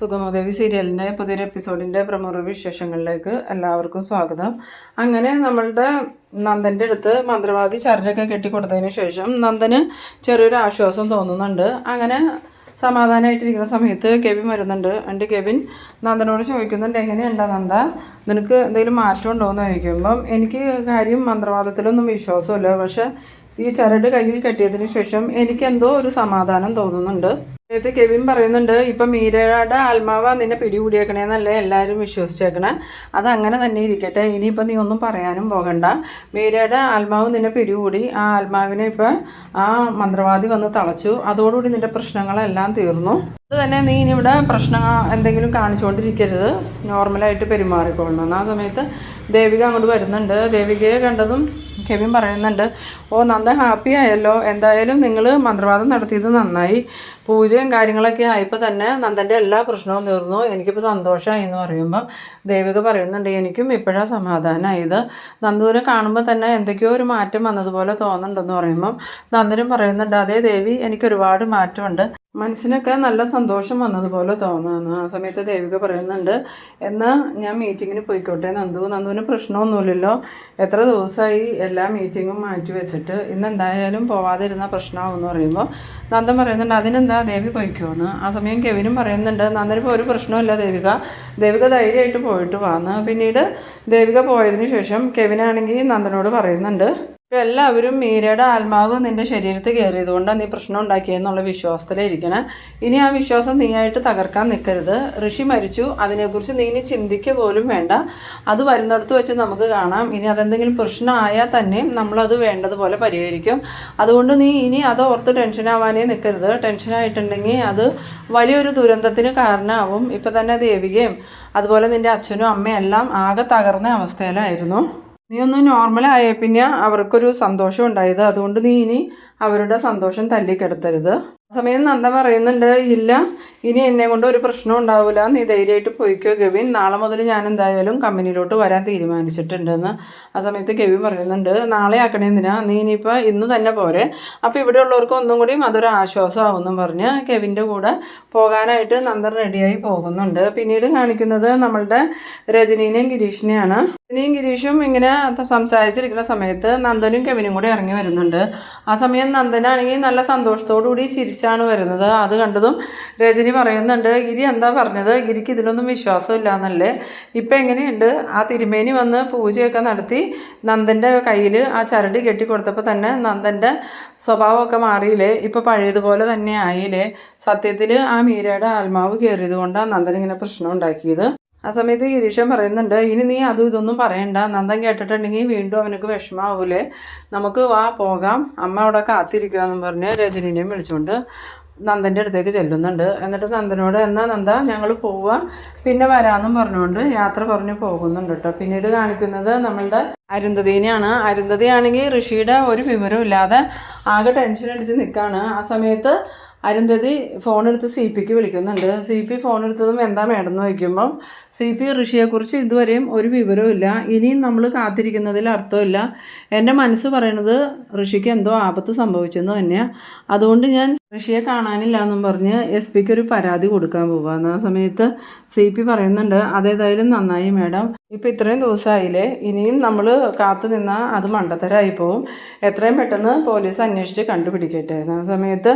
സുഗമദേവി സീരിയലിന്റെ പുതിയൊരു എപ്പിസോഡിന്റെ പ്രമുഖ വിശേഷങ്ങളിലേക്ക് എല്ലാവർക്കും സ്വാഗതം. അങ്ങനെ നമ്മളുടെ നന്ദന്റെ അടുത്ത് മന്ത്രവാദി ചരടൊക്കെ കെട്ടിക്കൊടുത്തതിന് ശേഷം നന്ദന് ചെറിയൊരു ആശ്വാസം തോന്നുന്നുണ്ട്. അങ്ങനെ സമാധാനമായിട്ടിരിക്കുന്ന സമയത്ത് കെവിൻ വരുന്നുണ്ട്. എന്റെ കെവിൻ നന്ദനോട് ചോദിക്കുന്നുണ്ട് എങ്ങനെയുണ്ടോ നന്ദ? നിനക്ക് എന്തെങ്കിലും മാറ്റം ഉണ്ടോ എന്ന് ചോദിക്കുമ്പം എനിക്ക് കാര്യം മന്ത്രവാദത്തിലൊന്നും വിശ്വാസമില്ല. പക്ഷെ ഈ ചരട് കയ്യിൽ കെട്ടിയതിന് ശേഷം എനിക്ക് എന്തോ ഒരു സമാധാനം തോന്നുന്നുണ്ട്. ഇത് കെവിൻ പറയുന്നുണ്ട് ഇപ്പൊ മീരയുടെ ആത്മാവ് നിന്നെ പിടികൂടിയേക്കണേന്നല്ലേ എല്ലാവരും വിശ്വസിച്ചേക്കണേ. അത് അങ്ങനെ തന്നെ ഇരിക്കട്ടെ. ഇനിയിപ്പം നീ ഒന്നും പറയാനും പോകണ്ട. മീരയുടെ ആത്മാവ് നിന്നെ പിടികൂടി. ആ ആത്മാവിനെ ഇപ്പം ആ മന്ത്രവാദി വന്ന് തളച്ചു. അതോടുകൂടി നിന്റെ പ്രശ്നങ്ങളെല്ലാം തീർന്നു. അത് തന്നെ നീ ഇനി ഇവിടെ എന്തെങ്കിലും കാണിച്ചുകൊണ്ടിരിക്കരുത്. നോർമലായിട്ട് പെരുമാറിക്കൊള്ളണം. ആ സമയത്ത് ദേവിക അങ്ങോട്ട് വരുന്നുണ്ട്. ദേവികയെ കണ്ടതും കെവിൻ പറയുന്നുണ്ട് ഓ നന്ന ഹാപ്പി ആയല്ലോ. എന്തായാലും നിങ്ങൾ മന്ത്രവാദം നടത്തിയത് നന്നായി. പൂജയും കാര്യങ്ങളൊക്കെ ആയപ്പോൾ തന്നെ നന്ദന്റെ എല്ലാ പ്രശ്നവും തീർന്നു. എനിക്കിപ്പോൾ സന്തോഷമായി എന്ന് പറയുമ്പം ദേവിക പറയുന്നുണ്ട് എനിക്കും ഇപ്പോഴാണ് സമാധാനമായത് നന്ദൂരെ കാണുമ്പോൾ തന്നെ എന്തൊക്കെയോ ഒരു മാറ്റം വന്നതുപോലെ തോന്നുന്നുണ്ടെന്ന് പറയുമ്പം നന്ദനും പറയുന്നുണ്ട് അതേ ദേവി എനിക്കൊരുപാട് മാറ്റമുണ്ട്. മനസ്സിനൊക്കെ നല്ല സന്തോഷം വന്നതുപോലെ തോന്നുന്നു. ആ സമയത്ത് ദേവിക പറയുന്നുണ്ട് എന്നാൽ ഞാൻ മീറ്റിങ്ങിന് പോയിക്കോട്ടെ നന്ദു. നന്ദുവിന് പ്രശ്നമൊന്നുമില്ലല്ലോ. എത്ര ദിവസമായി എല്ലാ മീറ്റിങ്ങും മാറ്റി വെച്ചിട്ട്. ഇന്ന് എന്തായാലും പോവാതിരുന്ന പ്രശ്നമാവും എന്ന് പറയുമ്പോൾ നന്ദൻ പറയുന്നുണ്ട് അതിനെന്താ ദേവി പോയിക്കോന്ന്. ആ സമയം കെവിനും പറയുന്നുണ്ട് നന്ദനിപ്പോൾ ഒരു പ്രശ്നമില്ല ദേവിക. ദേവിക ധൈര്യമായിട്ട് പോയിട്ട് വാന്ന്. പിന്നീട് ദേവിക പോയതിന് ശേഷം കെവിനാണെങ്കിൽ നന്ദനോട് പറയുന്നുണ്ട് ഇപ്പം എല്ലാവരും മീരയുടെ ആത്മാവ് നിന്റെ ശരീരത്തിൽ കയറിയതുകൊണ്ടാണ് നീ പ്രശ്നം ഉണ്ടാക്കിയെന്നുള്ള വിശ്വാസത്തിലിരിക്കണം. ഇനി ആ വിശ്വാസം നീയായിട്ട് തകർക്കാൻ നിൽക്കരുത് ഋഷി മരിച്ചു. അതിനെക്കുറിച്ച് നീ ഇനി ചിന്തിക്കുക പോലും വേണ്ട. അത് വരുന്നിടത്ത് വെച്ച് നമുക്ക് കാണാം. ഇനി അതെന്തെങ്കിലും പ്രശ്നമായാൽ തന്നെ നമ്മളത് വേണ്ടതുപോലെ പരിഹരിക്കും. അതുകൊണ്ട് നീ ഇനി അത് ഓർത്ത് ടെൻഷനാവാനേ നിൽക്കരുത് ടെൻഷനായിട്ടുണ്ടെങ്കിൽ അത് വലിയൊരു ദുരന്തത്തിന് കാരണമാവും ഇപ്പം തന്നെ ദേവികയും അതുപോലെ നിന്റെ അച്ഛനും അമ്മയും എല്ലാം ആകെ തകർന്ന അവസ്ഥയിലായിരുന്നു. നീ ഒന്ന് നോർമലായ പിന്നെ അവർക്കൊരു സന്തോഷം ഉണ്ടായത് അതുകൊണ്ട് നീ ഇനി അവരുടെ സന്തോഷം തല്ലിക്കെടുത്തരുത്. സമയം നന്ദ പറയുന്നുണ്ട് ഇല്ല ഇനി എന്നെ കൊണ്ട് ഒരു പ്രശ്നം ഉണ്ടാവില്ല നീ ധൈര്യമായിട്ട് പോയിക്കോ ഗവിൻ. നാളെ മുതൽ ഞാൻ എന്തായാലും കമ്പനിയിലോട്ട് വരാൻ തീരുമാനിച്ചിട്ടുണ്ടെന്ന്. ആ സമയത്ത് ഗവിൻ പറയുന്നുണ്ട് നാളെ ആക്കണേ എന്തിനാ? നീ ഇനിയിപ്പോൾ ഇന്ന് തന്നെ പോരെ. അപ്പോൾ ഇവിടെ ഉള്ളവർക്ക് ഒന്നും കൂടിയും അതൊരു ആശ്വാസമാവുമെന്നും പറഞ്ഞ് കെവിന്റെ കൂടെ പോകാനായിട്ട് നന്ദൻ റെഡിയായി പോകുന്നുണ്ട്. പിന്നീട് കാണിക്കുന്നത് നമ്മളുടെ രജനീനെയും ഗിരീഷിനെയാണ്. രജനിയും ഗിരീഷും ഇങ്ങനെ സംസാരിച്ചിരിക്കുന്ന സമയത്ത് നന്ദനും കെവിനും കൂടി ഇറങ്ങി വരുന്നുണ്ട്. ആ സമയം നന്ദനാണെങ്കിൽ നല്ല സന്തോഷത്തോടു കൂടി ചിരിച്ചാണ് വരുന്നത്. അത് കണ്ടതും രജനി പറയുന്നുണ്ട് ഗിരി എന്താ പറഞ്ഞത്? ഗിരിക്ക് ഇതിലൊന്നും വിശ്വാസമില്ല എന്നല്ലേ ഇപ്പം എങ്ങനെയുണ്ട്? ആ തിരുമേനി വന്ന് പൂജയൊക്കെ നടത്തി നന്ദന്റെ കയ്യിൽ ആ ചരടി കെട്ടിക്കൊടുത്തപ്പോൾ തന്നെ നന്ദന്റെ സ്വഭാവമൊക്കെ മാറിയില്ലേ? ഇപ്പോൾ പഴയതുപോലെ തന്നെ ആയില്ലേ? സത്യത്തിൽ ആ മീരയുടെ ആത്മാവ് കയറിയത് കൊണ്ടാണ് നന്ദൻ ഇങ്ങനെ പ്രശ്നം ഉണ്ടാക്കിയത്. ആ സമയത്ത് ഗിരീഷൻ പറയുന്നുണ്ട് ഇനി നീ അതും ഇതൊന്നും പറയണ്ട. നന്ദൻ കേട്ടിട്ടുണ്ടെങ്കിൽ വീണ്ടും അവനക്ക് വിഷമാവൂലേ. നമുക്ക് വാ പോകാം. അമ്മ അവിടെ കാത്തിരിക്കുക എന്ന് പറഞ്ഞ് രജനീനെയും വിളിച്ചുകൊണ്ട് നന്ദന്റെ അടുത്തേക്ക് ചെല്ലുന്നുണ്ട്. എന്നിട്ട് നന്ദനോട് എന്നാ നന്ദ ഞങ്ങൾ പോവുക പിന്നെ വരാമെന്നും പറഞ്ഞുകൊണ്ട് യാത്ര പറഞ്ഞു പോകുന്നുണ്ട് കേട്ടോ പിന്നീട് കാണിക്കുന്നത് നമ്മളുടെ അരുന്ധതിനെയാണ്. അരുന്ധതിയാണെങ്കിൽ ഋഷിയുടെ ഒരു വിവരവും ഇല്ലാതെ ആകെ ടെൻഷൻ അടിച്ച് നിൽക്കുകയാണ് ആ സമയത്ത് അരുന്ധതി ഫോണെടുത്ത് സി പിക്ക് വിളിക്കുന്നുണ്ട്. സി പി ഫോൺ എടുത്തതും എന്താ മേഡം എന്ന് ചോദിക്കുമ്പം സി പി ഋഷിയെക്കുറിച്ച് ഇതുവരെയും ഒരു വിവരവും ഇല്ല. ഇനിയും നമ്മൾ കാത്തിരിക്കുന്നതിൽ അർത്ഥമില്ല എന്റെ മനസ്സ് പറയണത് ഋഷിക്ക് എന്തോ ആപത്ത് സംഭവിച്ചെന്ന് തന്നെയാണ് അതുകൊണ്ട് ഞാൻ ഋഷിയെ കാണാനില്ല എന്നും പറഞ്ഞ് എസ് പിക്ക് ഒരു പരാതി കൊടുക്കാൻ പോവാന്ന് ആ സമയത്ത് സി പി പറയുന്നുണ്ട് അതേതായാലും നന്നായി മേഡം ഇപ്പം ഇത്രയും ദിവസമായില്ലേ ഇനിയും നമ്മൾ കാത്തു നിന്നാൽ അത് മണ്ടത്തരായി പോവും. എത്രയും പെട്ടെന്ന് പോലീസ് അന്വേഷിച്ച് കണ്ടുപിടിക്കട്ടെ. ആ സമയത്ത്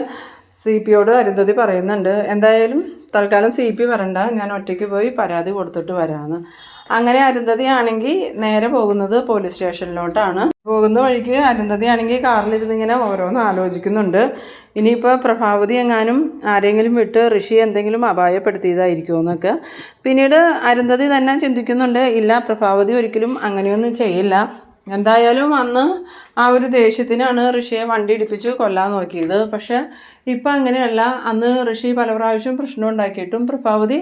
സി പിയോട് അരുന്ധതി പറയുന്നുണ്ട് എന്തായാലും തൽക്കാലം സി പി വരണ്ട ഞാൻ ഒറ്റയ്ക്ക് പോയി പരാതി കൊടുത്തിട്ട് വരാമെന്ന് അങ്ങനെ അരുന്ധതി ആണെങ്കിൽ നേരെ പോകുന്നത് പോലീസ് സ്റ്റേഷനിലോട്ടാണ്. പോകുന്ന വഴിക്ക് അരുന്ധതി ആണെങ്കിൽ കാറിലിരുന്ന് ഇങ്ങനെ ഓരോന്ന് ആലോചിക്കുന്നുണ്ട്. ഇനിയിപ്പോൾ പ്രഭാവതി എങ്ങാനും ആരെങ്കിലും വിട്ട് ഋഷി എന്തെങ്കിലും അപായപ്പെടുത്തിയതായിരിക്കുമോ എന്നൊക്കെ പിന്നീട് അരുന്ധതി തന്നെ ചിന്തിക്കുന്നുണ്ട് ഇല്ല പ്രഭാവതി ഒരിക്കലും അങ്ങനെയൊന്നും ചെയ്യില്ല. എന്തായാലും അന്ന് ആ ഒരു ദേഷ്യത്തിനാണ് ഋഷിയെ വണ്ടി ഇടിപ്പിച്ച് കൊല്ലാൻ നോക്കിയത്. പക്ഷെ ഇപ്പം അങ്ങനെയല്ല. അന്ന് ഋഷി പല പ്രാവശ്യം പ്രശ്നം ഉണ്ടാക്കിയിട്ടും പ്രഭാവതി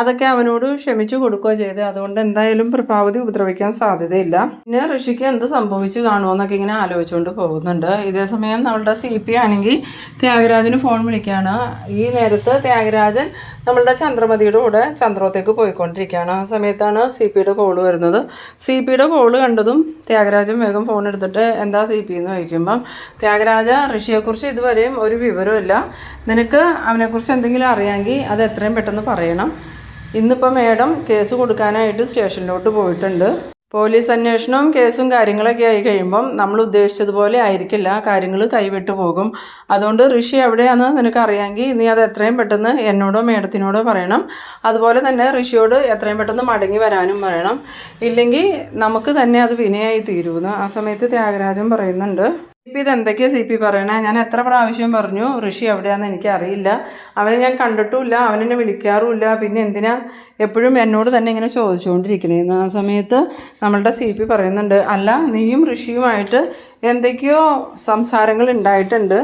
അതൊക്കെ അവനോട് ക്ഷമിച്ചു കൊടുക്കുകയോ ചെയ്ത്. അതുകൊണ്ട് എന്തായാലും പ്രഭാവതി ഉപദ്രവിക്കാൻ സാധ്യതയില്ല. പിന്നെ ഋഷിക്ക് എന്ത് സംഭവിച്ചു കാണുമെന്നൊക്കെ ഇങ്ങനെ ആലോചിച്ചുകൊണ്ട് പോകുന്നുണ്ട്. ഇതേ സമയം നമ്മളുടെ സി പി ആണെങ്കിൽ ത്യാഗരാജന് ഫോൺ വിളിക്കുകയാണ് ഈ നേരത്ത് ത്യാഗരാജൻ നമ്മളുടെ ചന്ദ്രമതിയുടെ കൂടെ ചന്ദ്രോത്തേക്ക് പോയിക്കൊണ്ടിരിക്കുകയാണ്. ആ സമയത്താണ് സി പിയുടെ കോൾ വരുന്നത്. സി പിയുടെ കോൾ കണ്ടതും ത്യാഗരാജൻ വേഗം ഫോൺ എടുത്തിട്ട് എന്താ സി പി എന്ന് ചോദിക്കുമ്പം ത്യാഗരാജ ഋഷിയെക്കുറിച്ച് ഇതുവരെയും ഒരു വിവരമില്ല കുഴപ്പമൊന്നുമില്ല നിനക്ക് അവനെക്കുറിച്ച് എന്തെങ്കിലും അറിയാമെങ്കിൽ അത് എത്രയും പെട്ടെന്ന് പറയണം. ഇന്നിപ്പോൾ മേഡം കേസ് കൊടുക്കാനായിട്ട് സ്റ്റേഷനിലോട്ട് പോയിട്ടുണ്ട്. പോലീസ് അന്വേഷണവും കേസും കാര്യങ്ങളൊക്കെ ആയി കഴിയുമ്പം നമ്മൾ ഉദ്ദേശിച്ചതുപോലെ ആയിരിക്കില്ല. കാര്യങ്ങൾ കൈവിട്ടു പോകും. അതുകൊണ്ട് ഋഷി എവിടെയാണെന്ന് നിനക്ക് അറിയാമെങ്കിൽ നീ അത് എത്രയും പെട്ടെന്ന് എന്നോടോ മേഡത്തിനോടോ പറയണം. അതുപോലെ തന്നെ ഋഷിയോട് എത്രയും പെട്ടെന്ന് മടങ്ങി വരാനും പറയണം. ഇല്ലെങ്കിൽ നമുക്ക് തന്നെ അത് വിനയായി തീരുമെന്ന് ആ സമയത്ത് ത്യാഗരാജൻ പറയുന്നുണ്ട്. ഇപ്പം ഇത് എന്തൊക്കെയാ സി പി പറയണേ? ഞാൻ എത്ര പ്രാവശ്യം പറഞ്ഞു ഋഷി എവിടെയാണെന്ന് എനിക്കറിയില്ല. അവനെ ഞാൻ കണ്ടിട്ടുമില്ല അവനെന്നെ വിളിക്കാറുമില്ല. പിന്നെ എന്തിനാ എപ്പോഴും എന്നോട് തന്നെ ഇങ്ങനെ ചോദിച്ചുകൊണ്ടിരിക്കണേന്ന് ആ സമയത്ത് നമ്മളുടെ സി പി പറയുന്നുണ്ട് അല്ല നീയും ഋഷിയുമായിട്ട് എന്തൊക്കെയോ സംസാരങ്ങൾ ഉണ്ടായിട്ടുണ്ട്.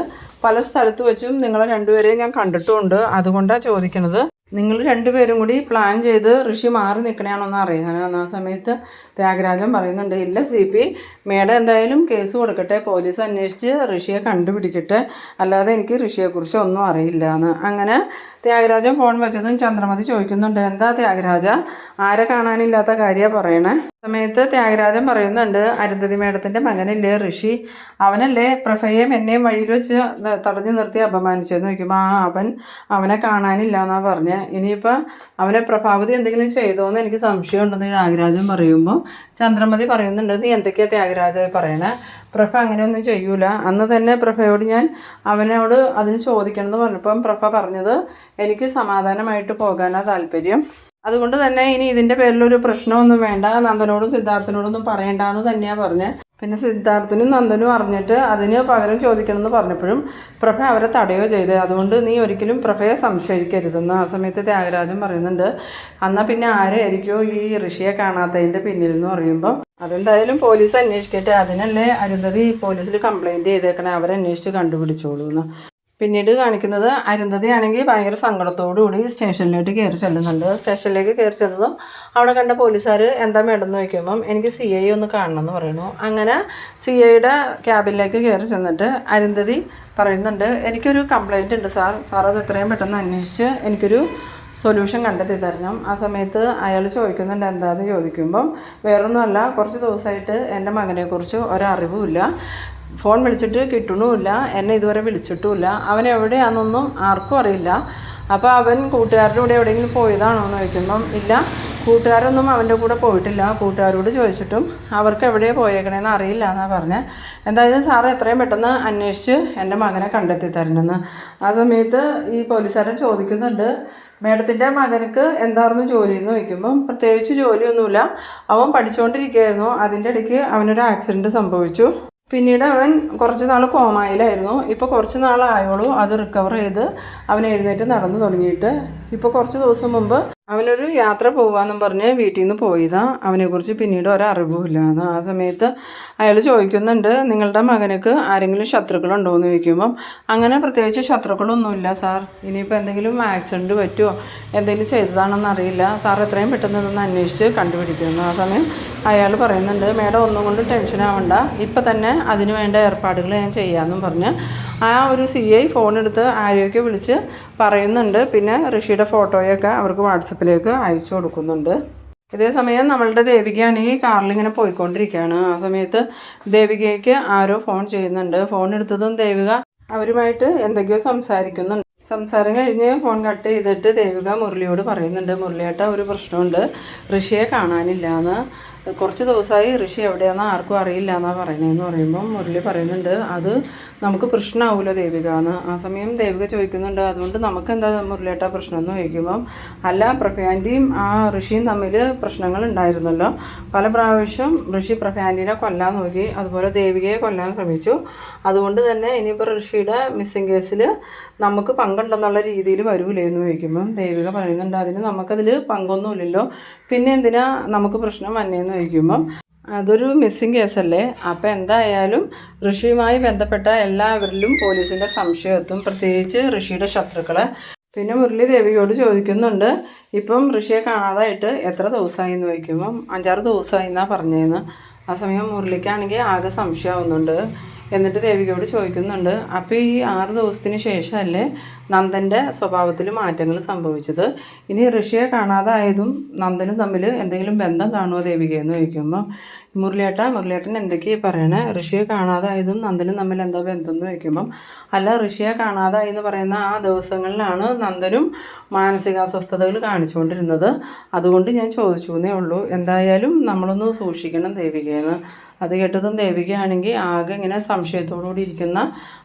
പല സ്ഥലത്ത് വെച്ചും നിങ്ങളെ രണ്ടുപേരെയും ഞാൻ കണ്ടിട്ടുമുണ്ട് അതുകൊണ്ടാണ് ചോദിക്കണത്. നിങ്ങൾ രണ്ടുപേരും കൂടി പ്ലാൻ ചെയ്ത് ഋഷി മാറി നിൽക്കണയാണോന്ന് അറിയാനാണ് ആ സമയത്ത് ത്യാഗരാജൻ പറയുന്നുണ്ട് ഇല്ല സി പി മേഡം എന്തായാലും കേസ് കൊടുക്കട്ടെ പോലീസ് അന്വേഷിച്ച് ഋഷിയെ കണ്ടുപിടിക്കട്ടെ. അല്ലാതെ എനിക്ക് ഋഷിയെക്കുറിച്ച് ഒന്നും അറിയില്ല എന്ന് അങ്ങനെ ത്യാഗരാജൻ ഫോൺ വെച്ചതും ചന്ദ്രമതി ചോദിക്കുന്നുണ്ട് എന്താ ത്യാഗരാജ ആരെ കാണാനില്ലാത്ത കാര്യമാണ് പറയണേ? സമയത്ത് ത്യാഗരാജൻ പറയുന്നുണ്ട് അരുന്ധതി മേഡത്തിന്റെ മകനല്ലേ ഋഷി? അവനല്ലേ പ്രഭയെയും എന്നെയും വഴിയിൽ വെച്ച് തടഞ്ഞു നിർത്തി അപമാനിച്ചെന്ന് ചോദിക്കുമ്പോൾ ആ അവൻ അവനെ കാണാനില്ല എന്നാണ് പറഞ്ഞത് ഇനിയിപ്പോൾ അവനെ പ്രഭാവതി എന്തെങ്കിലും ചെയ്തോ എന്ന് എനിക്ക് സംശയമുണ്ടെന്ന് ത്യാഗരാജൻ പറയുമ്പോൾ ചന്ദ്രമതി പറയുന്നുണ്ട് നീ എന്തൊക്കെയാണ് ത്യാഗരാജ പറയണേ? പ്രഭ അങ്ങനെയൊന്നും ചെയ്യൂല. അന്ന് തന്നെ പ്രഭയോട് ഞാൻ അവനോട് അതിന് ചോദിക്കണമെന്ന് പറഞ്ഞപ്പം പ്രഭ പറഞ്ഞത് എനിക്ക് സമാധാനമായിട്ട് പോകാനാണ് താല്പര്യം. അതുകൊണ്ട് തന്നെ ഇനി ഇതിന്റെ പേരിൽ ഒരു പ്രശ്നമൊന്നും വേണ്ട. നന്ദനോടും സിദ്ധാർത്ഥനോടൊന്നും പറയണ്ടെന്ന് തന്നെയാണ് പറഞ്ഞത് പിന്നെ സിദ്ധാർത്ഥനും നന്ദനും അറിഞ്ഞിട്ട് അതിന് പകരം ചോദിക്കണമെന്ന് പറഞ്ഞപ്പോഴും പ്രഭ അവരെ തടയോ ചെയ്ത്. അതുകൊണ്ട് നീ ഒരിക്കലും പ്രഭയെ സംശയിക്കരുതെന്ന് ആ സമയത്ത് ത്യാഗരാജൻ പറയുന്നുണ്ട്. എന്നാൽ പിന്നെ ആരായിരിക്കോ ഈ ഋഷിയെ കാണാത്തതിന്റെ പിന്നിൽ എന്ന് പറയുമ്പോൾ അതെന്തായാലും പോലീസ് അന്വേഷിക്കട്ടെ. അതിനല്ലേ അരുന്ധതി പോലീസിൽ കംപ്ലൈന്റ് ചെയ്തേക്കണേ. അവരന്വേഷിച്ച് കണ്ടുപിടിച്ചോളൂ എന്ന് പിന്നീട് കാണിക്കുന്നത് അരുന്ധതി ആണെങ്കിൽ ഭയങ്കര സങ്കടത്തോടുകൂടി സ്റ്റേഷനിലോട്ട് കയറി ചെല്ലുന്നുണ്ട്. സ്റ്റേഷനിലേക്ക് കയറി ചെന്നതും അവിടെ കണ്ട പോലീസുകാർ എന്താ വേണ്ടെന്ന് ചോദിക്കുമ്പം എനിക്ക് സി ഐ ഒന്ന് കാണണം എന്ന് പറയുന്നു. അങ്ങനെ സി ഐയുടെ ക്യാബിനിലേക്ക് കയറി ചെന്നിട്ട് അരുന്ധതി പറയുന്നുണ്ട് എനിക്കൊരു കംപ്ലൈന്റ് ഉണ്ട് സാർ. സാർ അത് എത്രയും പെട്ടെന്ന് അന്വേഷിച്ച് എനിക്കൊരു സൊല്യൂഷൻ കണ്ടെത്തി തരണം. ആ സമയത്ത് അയാൾ ചോദിക്കുന്നുണ്ട് എന്താണെന്ന് ചോദിക്കുമ്പം വേറൊന്നുമല്ല കുറച്ച് ദിവസമായിട്ട് എന്റെ മകനെക്കുറിച്ച് ഒരറിവുമില്ല ഫോൺ വിളിച്ചിട്ട് കിട്ടണമില്ല എന്നെ ഇതുവരെ വിളിച്ചിട്ടുമില്ല അവൻ എവിടെയാണെന്നൊന്നും ആർക്കും അറിയില്ല. അപ്പോൾ അവൻ കൂട്ടുകാരുടെ കൂടെ എവിടെയെങ്കിലും പോയതാണോ എന്ന് ചോദിക്കുമ്പം ഇല്ല കൂട്ടുകാരൊന്നും അവന്റെ കൂടെ പോയിട്ടില്ല. കൂട്ടുകാരോട് ചോദിച്ചിട്ടും അവർക്ക് എവിടെയാണ് പോയേക്കണേന്ന് അറിയില്ല എന്നാണ് പറഞ്ഞത് എന്തായാലും സാറ് എത്രയും പെട്ടെന്ന് അന്വേഷിച്ച് എന്റെ മകനെ കണ്ടെത്തി തരണമെന്ന് ആ സമയത്ത് ഈ പോലീസുകാരൻ ചോദിക്കുന്നുണ്ട് മേഡത്തിന്റെ മകനക്ക് എന്തായിരുന്നു ജോലി എന്ന് ചോദിക്കുമ്പം പ്രത്യേകിച്ച് ജോലിയൊന്നുമില്ല. അവൻ പഠിച്ചുകൊണ്ടിരിക്കുകയായിരുന്നു അതിന്റെ ഇടയ്ക്ക് അവനൊരു ആക്സിഡന്റ് സംഭവിച്ചു. പിന്നീട് അവൻ കുറച്ച് നാൾ കോമായിലായിരുന്നു. ഇപ്പോൾ കുറച്ച് നാളായോളൂ അത് റിക്കവർ ചെയ്ത് അവൻ എഴുന്നേറ്റ് നടന്നു തുടങ്ങിയിട്ട്. ഇപ്പോൾ കുറച്ച് ദിവസം മുമ്പ് അവനൊരു യാത്ര പോകാമെന്നും പറഞ്ഞ് വീട്ടിൽ നിന്ന് പോയതാ. അവനെക്കുറിച്ച് പിന്നീട് ഒരറിവുമില്ല. ആ സമയത്ത് അയാൾ ചോദിക്കുന്നുണ്ട് നിങ്ങളുടെ മകനക്ക് ആരെങ്കിലും ശത്രുക്കളുണ്ടോ എന്ന് ചോദിക്കുമ്പം അങ്ങനെ പ്രത്യേകിച്ച് ശത്രുക്കളൊന്നുമില്ല സാർ. ഇനിയിപ്പോൾ എന്തെങ്കിലും ആക്സിഡന്റ് പറ്റുമോ എന്തെങ്കിലും ചെയ്തതാണെന്ന് അറിയില്ല. സാർ എത്രയും പെട്ടെന്ന് ഇതൊന്ന് അന്വേഷിച്ച് കണ്ടുപിടിക്കുന്നു ആ സമയം അയാൾ പറയുന്നുണ്ട് മേഡം ഒന്നും കൊണ്ട് ടെൻഷൻ ആവണ്ട ഇപ്പം തന്നെ അതിന് വേണ്ട ഏർപ്പാടുകൾ ഞാൻ ചെയ്യാമെന്നും പറഞ്ഞ് ആ ഒരു സി ഐ ഫോൺ എടുത്ത് ആരെയൊക്കെ വിളിച്ച് പറയുന്നുണ്ട്. പിന്നെ ഋഷിയുടെ ഫോട്ടോയൊക്കെ അവർക്ക് വാട്സപ്പിലേക്ക് അയച്ചു കൊടുക്കുന്നുണ്ട്. ഇതേസമയം നമ്മളുടെ ദേവികയാണെങ്കിൽ കാറിലിങ്ങനെ പോയിക്കൊണ്ടിരിക്കുകയാണ്. ആ സമയത്ത് ദേവികയ്ക്ക് ആരോ ഫോൺ ചെയ്യുന്നുണ്ട്. ഫോൺ എടുത്തതും ദേവിക അവരുമായിട്ട് എന്തൊക്കെയോ സംസാരിക്കുന്നുണ്ട്. സംസാരം കഴിഞ്ഞ് ഫോൺ കട്ട് ചെയ്തിട്ട് ദേവിക മുരളിയോട് പറയുന്നുണ്ട്. മുരളിയേട്ട ഒരു പ്രശ്നമുണ്ട്. ഋഷിയെ കാണാനില്ല എന്ന് കുറച്ച് ദിവസമായി ഋഷി എവിടെയാണെന്ന് ആർക്കും അറിയില്ല എന്നാണ് പറയണതെന്ന് പറയുമ്പം മുരളി പറയുന്നുണ്ട് അത് നമുക്ക് പ്രശ്നമാവില്ല ദേവിക എന്ന് ആ സമയം ദേവിക ചോദിക്കുന്നുണ്ട് അതുകൊണ്ട് നമുക്ക് എന്താ മുരളിയേട്ട പ്രശ്നം എന്ന് ചോദിക്കുമ്പം അല്ല പ്രഭാന്റിയും ആ ഋഷിയും തമ്മിൽ പ്രശ്നങ്ങൾ ഉണ്ടായിരുന്നല്ലോ പല പ്രാവശ്യം ഋഷി പ്രഭാന്റിനെ കൊല്ലാൻ നോക്കി അതുപോലെ ദേവികയെ കൊല്ലാൻ ശ്രമിച്ചു. അതുകൊണ്ട് തന്നെ ഇനിയിപ്പോൾ ഋഷിയുടെ മിസ്സിങ് കേസിൽ നമുക്ക് പങ്കുണ്ടെന്നുള്ള രീതിയിൽ വരൂലേ എന്ന് ചോദിക്കുമ്പം ദേവിക പറയുന്നുണ്ട് അതിന് നമുക്കതിൽ പങ്കൊന്നുമില്ലല്ലോ. പിന്നെ എന്തിനാ നമുക്ക് പ്രശ്നം വന്നേന്ന് ചോദിക്കുമ്പം അതൊരു മിസ്സിങ് കേസല്ലേ അപ്പോൾ എന്തായാലും ഋഷിയുമായി ബന്ധപ്പെട്ട എല്ലാവരിലും പോലീസിന്റെ സംശയം എത്തും. പ്രത്യേകിച്ച് ഋഷിയുടെ ശത്രുക്കളെ. പിന്നെ മുരളി ദേവിയോട് ചോദിക്കുന്നുണ്ട് ഇപ്പം ഋഷിയെ കാണാതായിട്ട് എത്ര ദിവസമായി എന്ന് ചോദിക്കുമ്പം അഞ്ചാറ് ദിവസമായി എന്നാണ് പറഞ്ഞതെന്ന് ആ സമയം മുരളിക്കാണെങ്കിൽ ആകെ സംശയമാവുന്നുണ്ട് എന്നിട്ട് ദേവികയോട് ചോദിക്കുന്നുണ്ട് അപ്പോൾ ഈ ആറ് ദിവസത്തിന് ശേഷമല്ലേ നന്ദന്റെ സ്വഭാവത്തിൽ മാറ്റങ്ങൾ സംഭവിച്ചത്. ഇനി ഋഷിയെ കാണാതായതും നന്ദനും തമ്മിൽ എന്തെങ്കിലും ബന്ധം കാണുമോ ദേവികയെന്ന് ചോദിക്കുമ്പോൾ മുരളിയേട്ട മുരളിയേട്ടൻ എന്തൊക്കെയാണ് പറയണേ? ഋഷിയെ കാണാതായതും നന്ദനും തമ്മിൽ എന്താ ബന്ധം എന്ന് ചോദിക്കുമ്പം അല്ല ഋഷിയെ കാണാതായി എന്ന് പറയുന്ന ആ ദിവസങ്ങളിലാണ് നന്ദനും മാനസികാസ്വസ്ഥതകൾ കാണിച്ചുകൊണ്ടിരുന്നത്. അതുകൊണ്ട് ഞാൻ ചോദിച്ചു എന്നേ ഉള്ളൂ. എന്തായാലും നമ്മളൊന്ന് സൂക്ഷിക്കണം ദേവികയെന്ന് അത് കേട്ടതും ദേവികയാണെങ്കിൽ ആകെ ഇങ്ങനെ സംശയത്തോടുകൂടി ഇരിക്കുന്ന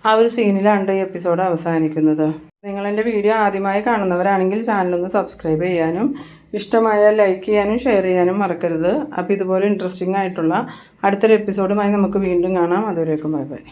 ആ ഒരു സീനിലാണ് ഈ എപ്പിസോഡ് അവസാനിക്കുന്നത്. നിങ്ങൾ എന്റെ വീഡിയോ ആദ്യമായി കാണുന്നവരാണെങ്കിൽ ചാനലൊന്ന് സബ്സ്ക്രൈബ് ചെയ്യാനും ഇഷ്ടമായാൽ ലൈക്ക് ചെയ്യാനും ഷെയർ ചെയ്യാനും മറക്കരുത്. അപ്പോൾ ഇതുപോലെ ഇൻട്രസ്റ്റിംഗ് ആയിട്ടുള്ള അടുത്തൊരു എപ്പിസോഡുമായി നമുക്ക് വീണ്ടും കാണാം. അതുവരേക്കും ബൈ ബൈ.